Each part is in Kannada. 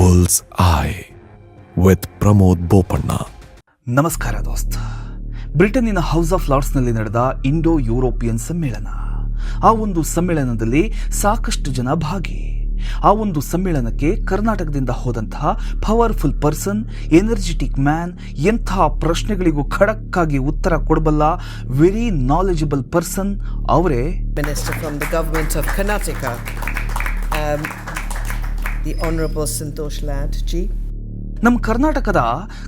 World's I with Pramod Bopanna ನಮಸ್ಕಾರ ದೋಸ್ತ್. ಬ್ರಿಟನ್ನಿನ ಹೌಸ್ ಆಫ್ ಲಾರ್ಡ್ಸ್ನಲ್ಲಿ ನಡೆದ ಇಂಡೋ ಯುರೋಪಿಯನ್ ಸಮ್ಮೇಳನ. ಆ ಒಂದು ಸಮ್ಮೇಳನದಲ್ಲಿ ಸಾಕಷ್ಟು ಜನ ಭಾಗಿ. ಆ ಒಂದು ಸಮ್ಮೇಳನಕ್ಕೆ ಕರ್ನಾಟಕದಿಂದ ಹೋದಂತಹ ಪವರ್ಫುಲ್ ಪರ್ಸನ್ ಎನರ್ಜೆಟಿಕ್ ಮ್ಯಾನ್ ಎಂಥ ಪ್ರಶ್ನೆಗಳಿಗೂ ಖಡಕ್ಕಾಗಿ ಉತ್ತರ ಕೊಡಬಲ್ಲ ವೆರಿ ನಾಲೆಜಬಲ್ ಪರ್ಸನ್ ಅವರೇ. Minister from the government of Karnataka, um, honourable Santosh Lad ji. ನಮ್ಮ ಕರ್ನಾಟಕದ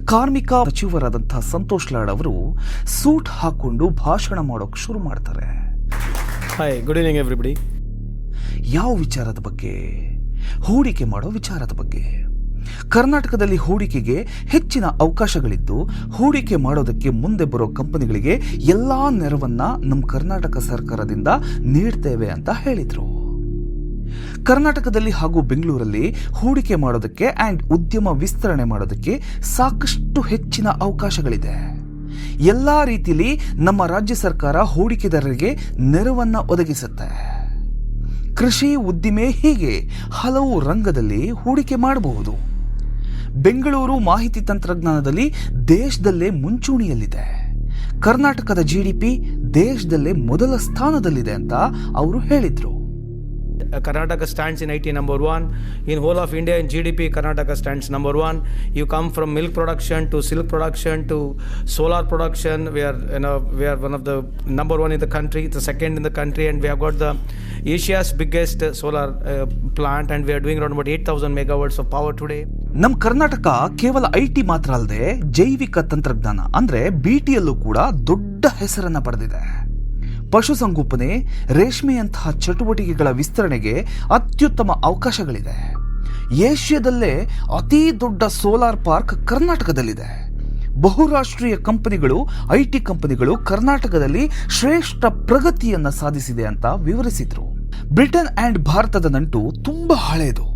ಕಾರ್ಮಿಕ ಸಚಿವರಾದಂತಹ ಸಂತೋಷ್ ಲಾಡ್ ಅವರು ಸೂಟ್ ಹಾಕೊಂಡು ಭಾಷಣ ಮಾಡೋಕೆ ಶುರು ಮಾಡ್ತಾರೆ. ಹಾಯ್ ಗುಡ್ ಈವ್ನಿಂಗ್ ಎವ್ರಿಬಡಿ ಯಾವ ವಿಚಾರದ ಬಗ್ಗೆ? ಹೂಡಿಕೆ ಮಾಡೋ ವಿಚಾರದ ಬಗ್ಗೆ. ಕರ್ನಾಟಕದಲ್ಲಿ ಹೂಡಿಕೆಗೆ ಹೆಚ್ಚಿನ ಅವಕಾಶಗಳಿದ್ದು ಹೂಡಿಕೆ ಮಾಡೋದಕ್ಕೆ ಮುಂದೆ ಬರೋ ಕಂಪನಿಗಳಿಗೆ ಎಲ್ಲಾ ನೆರವನ್ನ ನಮ್ಮ ಕರ್ನಾಟಕ ಸರ್ಕಾರದಿಂದ ನೀಡ್ತೇವೆ ಅಂತ ಹೇಳಿದ್ರು. ಕರ್ನಾಟಕದಲ್ಲಿ ಹಾಗೂ ಬೆಂಗಳೂರಲ್ಲಿ ಹೂಡಿಕೆ ಮಾಡೋದಕ್ಕೆ ಆ್ಯಂಡ್ ಉದ್ಯಮ ವಿಸ್ತರಣೆ ಮಾಡೋದಕ್ಕೆ ಸಾಕಷ್ಟು ಹೆಚ್ಚಿನ ಅವಕಾಶಗಳಿದೆ. ಎಲ್ಲ ರೀತಿಯಲ್ಲಿ ನಮ್ಮ ರಾಜ್ಯ ಸರ್ಕಾರ ಹೂಡಿಕೆದಾರರಿಗೆ ನೆರವನ್ನು ಒದಗಿಸುತ್ತೆ. ಕೃಷಿ ಉದ್ದಿಮೆ ಹೀಗೆ ಹಲವು ರಂಗದಲ್ಲಿ ಹೂಡಿಕೆ ಮಾಡಬಹುದು. ಬೆಂಗಳೂರು ಮಾಹಿತಿ ತಂತ್ರಜ್ಞಾನದಲ್ಲಿ ದೇಶದಲ್ಲೇ ಮುಂಚೂಣಿಯಲ್ಲಿದೆ. ಕರ್ನಾಟಕದ ಜಿ ಡಿ ಪಿ ದೇಶದಲ್ಲೇ ಮೊದಲ ಸ್ಥಾನದಲ್ಲಿದೆ ಅಂತ ಅವರು ಹೇಳಿದ್ರು. Karnataka stands in IT number one. In whole of India, in GDP, Karnataka stands number one. You come from milk production to silk production to solar production. We are, you know, we are one of the number one in the country, the second in the country, and we have got the Asia's biggest solar solar uh, plant, and we are doing around about 8,000 megawatts of power today. ನಮ್ಮ ಕರ್ನಾಟಕ ಕೇವಲ ಐ ಟಿ ಮಾತ್ರ ಅಲ್ಲದೆ ಜೈವಿಕ ತಂತ್ರಜ್ಞಾನ ಅಂದ್ರೆ ಬಿಟಿಯಲ್ಲೂ ಕೂಡ ದೊಡ್ಡ ಹೆಸರನ್ನ ಪಡೆದಿದೆ ಪಶುಸಂಗೋಪನೆ ರೇಷ್ಮೆಯಂತಹ ಚಟುವಟಿಕೆಗಳ ವಿಸ್ತರಣೆಗೆ ಅತ್ಯುತ್ತಮ ಅವಕಾಶಗಳಿದೆ. ಏಷ್ಯಾದಲ್ಲೇ ಅತಿ ದೊಡ್ಡ ಸೋಲಾರ್ ಪಾರ್ಕ್ ಕರ್ನಾಟಕದಲ್ಲಿದೆ. ಬಹುರಾಷ್ಟ್ರೀಯ ಕಂಪನಿಗಳು ಐ ಟಿ ಕಂಪನಿಗಳು ಕರ್ನಾಟಕದಲ್ಲಿ ಶ್ರೇಷ್ಠ ಪ್ರಗತಿಯನ್ನು ಸಾಧಿಸಿದೆ ಅಂತ ವಿವರಿಸಿದ್ರು. ಬ್ರಿಟನ್ ಅಂಡ್ ಭಾರತದ ನಂಟು ತುಂಬಾ ಹಳೆಯದು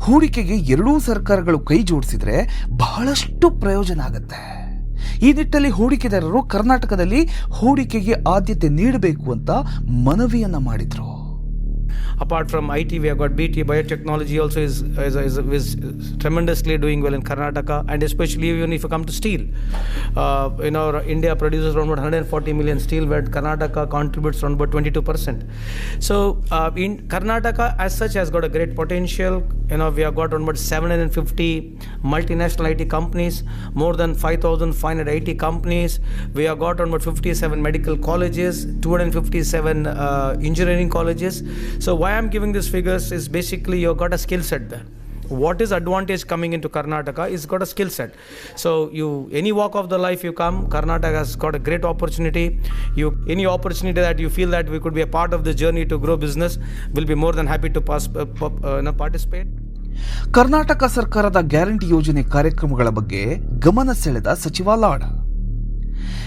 ಹೂಡಿಕೆಗೆ ಎರಡೂ ಸರ್ಕಾರಗಳು ಕೈ ಜೋಡಿಸಿದ್ರೆ ಬಹಳಷ್ಟು ಪ್ರಯೋಜನ ಆಗುತ್ತೆ. ಈ ನಿಟ್ಟಲ್ಲಿ ಹೂಡಿಕೆದಾರರು ಕರ್ನಾಟಕದಲ್ಲಿ ಹೂಡಿಕೆಗೆ ಆದ್ಯತೆ ನೀಡಬೇಕು ಅಂತ ಮನವಿಯನ್ನ ಮಾಡಿದ್ರು. Apart from IT, we have got BT biotechnology also is, is, is, is tremendously doing well in Karnataka, and especially even if you come to steel. Uh, you know, India produces around about 140 million steel, where Karnataka contributes around about 22 percent. So, uh, in Karnataka as such has got a great potential. You know, we have got around about 750 multinational IT companies, more than 5,500 IT companies. We have got around about 57 medical colleges, 257 uh, engineering colleges. So why I'm giving these figures is basically you've got a skill set there. What is advantage coming into Karnataka is got a skill set. So you any walk of the life you come, Karnataka has got a great opportunity. You any opportunity that you feel that we could be a part of the journey to grow business, will be more than happy to pass, uh, uh, participate. Karnataka ಸರ್ಕಾರದ ಗ್ಯಾರಂಟಿ ಯೋಜನೆ ಕಾರ್ಯಕ್ರಮಗಳ ಬಗ್ಗೆ ಗಮನ ಸೆಳೆದ ಸಚಿವ ಲಾಡ್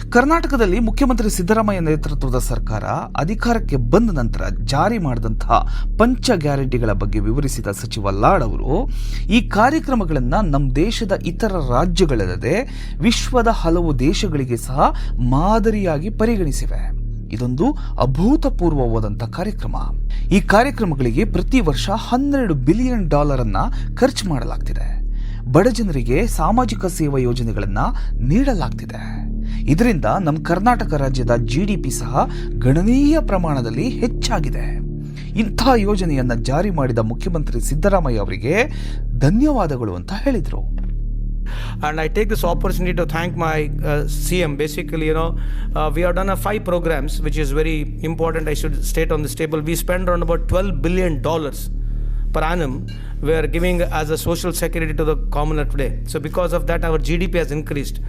ಕರ್ನಾಟಕದಲ್ಲಿ ಮುಖ್ಯಮಂತ್ರಿ ಸಿದ್ದರಾಮಯ್ಯ ನೇತೃತ್ವದ ಸರ್ಕಾರ ಅಧಿಕಾರಕ್ಕೆ ಬಂದ ನಂತರ ಜಾರಿ ಮಾಡಿದಂತಹ ಪಂಚ ಗ್ಯಾರಂಟಿಗಳ ಬಗ್ಗೆ ವಿವರಿಸಿದ ಸಚಿವ ಲಾಡ್ ಅವರು, ಈ ಕಾರ್ಯಕ್ರಮಗಳನ್ನು ನಮ್ಮ ದೇಶದ ಇತರ ರಾಜ್ಯಗಳಲ್ಲದೆ ವಿಶ್ವದ ಹಲವು ದೇಶಗಳಿಗೆ ಸಹ ಮಾದರಿಯಾಗಿ ಪರಿಗಣಿಸಿವೆ. ಇದೊಂದು ಅಭೂತಪೂರ್ವವಾದಂಥ ಕಾರ್ಯಕ್ರಮ. ಈ ಕಾರ್ಯಕ್ರಮಗಳಿಗೆ ಪ್ರತಿ ವರ್ಷ ಹನ್ನೆರಡು ಬಿಲಿಯನ್ ಡಾಲರ್ ಅನ್ನ ಖರ್ಚು ಮಾಡಲಾಗ್ತಿದೆ. ಬಡ ಜನರಿಗೆ ಸಾಮಾಜಿಕ ಸೇವಾ ಯೋಜನೆಗಳನ್ನ ನೀಡಲಾಗ್ತಿದೆ. ಇದರಿಂದ ನಮ್ಮ ಕರ್ನಾಟಕ ರಾಜ್ಯದ ಜಿ ಡಿ ಪಿ ಸಹ ಗಣನೀಯ ಪ್ರಮಾಣದಲ್ಲಿ ಹೆಚ್ಚಾಗಿದೆ ಇಂಥ ಯೋಜನೆಯನ್ನ ಜಾರಿ ಮಾಡಿದ ಮುಖ್ಯಮಂತ್ರಿ ಸಿದ್ದರಾಮಯ್ಯ ಅವರಿಗೆ ಧನ್ಯವಾದಗಳು ಅಂತ ಹೇಳಿದರು and I take this opportunity to thank my uh, CM. Basically, you know, uh, we have done a five programs, which is very important. I should state on this table. We spend around about 12 billion dollars per annum. We are giving as a social security to the commoner today. So because of that, our GDP has increased.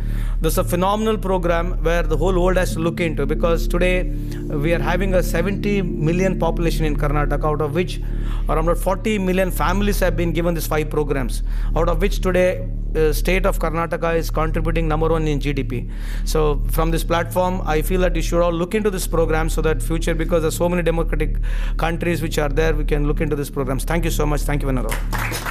This is a phenomenal program where the whole world has to look into because today we are having a 70 million population in Karnataka, out of which around 40 million families have been given these five programs, out of which today uh, state of Karnataka is contributing number one in GDP. So from this platform, I feel that you should all look into this program so that future, because there's so many democratic countries which are there, we can look into these programs. Thank you so much. Thank you, Thank you.